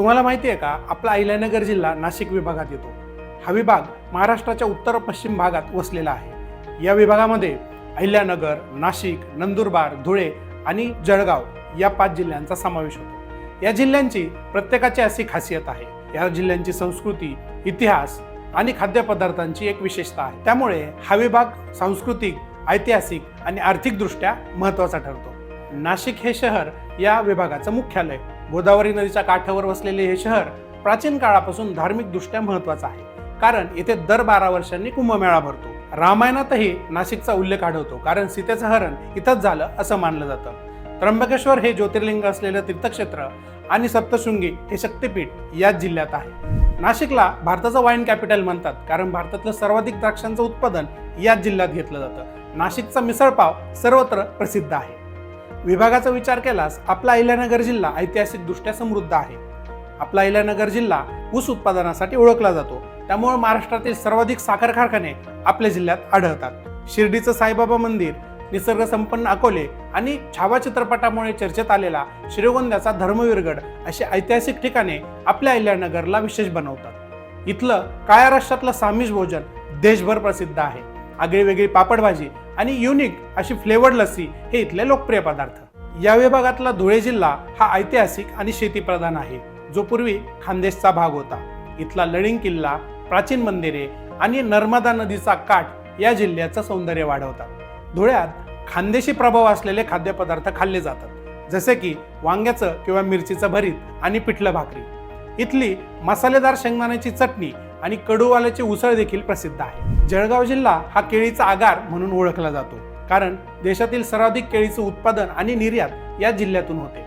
तुम्हाला माहिती आहे का? आपला अहिल्यानगर जिल्हा नाशिक विभागात येतो. हा विभाग महाराष्ट्राच्या उत्तर पश्चिम भागात वसलेला आहे. या विभागामध्ये अहिल्यानगर नाशिक नंदुरबार धुळे आणि जळगाव या पाच जिल्ह्यांचा समावेश होतो. या जिल्ह्यांची प्रत्येकाची अशी खासियत आहे. या जिल्ह्यांची संस्कृती इतिहास आणि खाद्यपदार्थांची एक विशेषता आहे. त्यामुळे हा विभाग सांस्कृतिक ऐतिहासिक आणि आर्थिकदृष्ट्या महत्त्वाचा ठरतो. नाशिक हे शहर या विभागाचं मुख्यालय. गोदावरी नदीच्या काठावर वसलेले हे शहर प्राचीन काळापासून धार्मिकदृष्ट्या महत्त्वाचं आहे. कारण इथे दर बारा वर्षांनी कुंभमेळा भरतो. रामायणातही नाशिकचा उल्लेख आढळतो कारण सीतेचं हरण इथंच झालं असं मानलं जातं. त्र्यंबकेश्वर हे ज्योतिर्लिंग असलेलं तीर्थक्षेत्र आणि सप्तशृंगी हे शक्तिपीठ याच जिल्ह्यात आहे. नाशिकला भारताचं वाईन कॅपिटल म्हणतात कारण भारतातलं सर्वाधिक द्राक्षांचं उत्पादन याच जिल्ह्यात घेतलं जातं. नाशिकचा मिसळपाव सर्वत्र प्रसिद्ध आहे. विभागाचा विचार केलास आपला अहिल्यानगर जिल्हा ऐतिहासिकदृष्ट्या समृद्ध आहे. आपला अहिल्यानगर जिल्हा ऊस उत्पादनासाठी ओळखला जातो. त्यामुळे महाराष्ट्रातील सर्वाधिक साखर कारखाने आपल्या जिल्ह्यात आढळतात. शिर्डीचं साईबाबा मंदिर निसर्ग संपन्न अकोले आणि छावा चित्रपटामुळे चर्चेत आलेला श्रीगोंद्याचा धर्मवीरगड अशी ऐतिहासिक ठिकाणे आपल्या अहिल्यानगरला विशेष बनवतात. इथलं काळ्या राष्ट्रातलं सामिष भोजन देशभर प्रसिद्ध आहे. आगळी वेगळी पापड भाजी आणि युनिक अशी फ्लेवर्ड लस्सी हे इथले लोकप्रिय पदार्थ. या विभागातला धुळे जिल्हा हा ऐतिहासिक आणि शेतीप्रधान आहे. जो पूर्वी खानदेशचा भाग होता. इथला लळिंग किल्ला प्राचीन मंदिरे आणि नर्मदा नदीचा काठ या जिल्ह्याचं सौंदर्य वाढवतात. धुळ्यात खानदेशी प्रभाव असलेले खाद्यपदार्थ खाल्ले जातात. जसे की वांग्याचं किंवा मिरचीचं भरीत आणि पिठलं भाकरी. इथली मसालेदार शेंगदाण्याची चटणी आणि कडूवाल्याचे उसळ देखील प्रसिद्ध आहे. जळगाव जिल्हा हा केळीचा आगार म्हणून ओळखला जातो. कारण देशातील सर्वाधिक केळीचं उत्पादन आणि निर्यात या जिल्ह्यातून होते.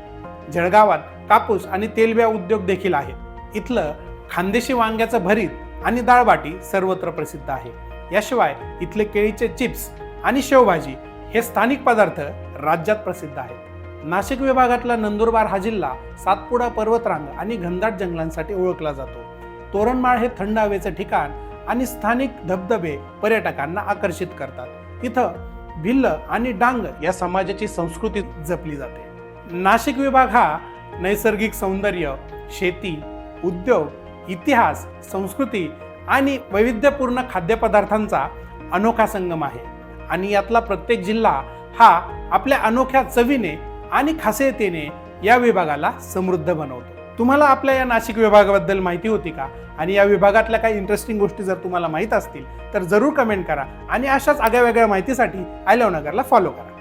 जळगावात कापूस आणि तेलब्या उद्योग देखील आहेत. इथलं खानदेशी वांग्याचं भरीत आणि दाळबाटी सर्वत्र प्रसिद्ध आहे. याशिवाय इथले केळीचे चिप्स आणि शेवभाजी हे स्थानिक पदार्थ राज्यात प्रसिद्ध आहेत. नाशिक विभागातला नंदुरबार हा जिल्हा सातपुडा पर्वतरांग आणि घनदाट जंगलांसाठी ओळखला जातो. तोरणमाळ हे थंड हवेचं ठिकाण आणि स्थानिक धबधबे पर्यटकांना आकर्षित करतात. इथं भिल्ल आणि डांग या समाजाची संस्कृती जपली जाते. नाशिक विभाग हा नैसर्गिक सौंदर्य शेती उद्योग इतिहास संस्कृती आणि वैविध्यपूर्ण खाद्यपदार्थांचा अनोखा संगम आहे. आणि यातला प्रत्येक जिल्हा हा आपल्या अनोख्या चवीने आणि खासियतेने या विभागाला समृद्ध बनवतो. तुम्हाला आपल्या या नाशिक विभागाबद्दल माहिती होती का? आणि या विभागातल्या काही इंटरेस्टिंग गोष्टी जर तुम्हाला माहीत असतील तर जरूर कमेंट करा. आणि अशाच आगळ्या वेगळ्या माहितीसाठी आय लव नगरला फॉलो करा.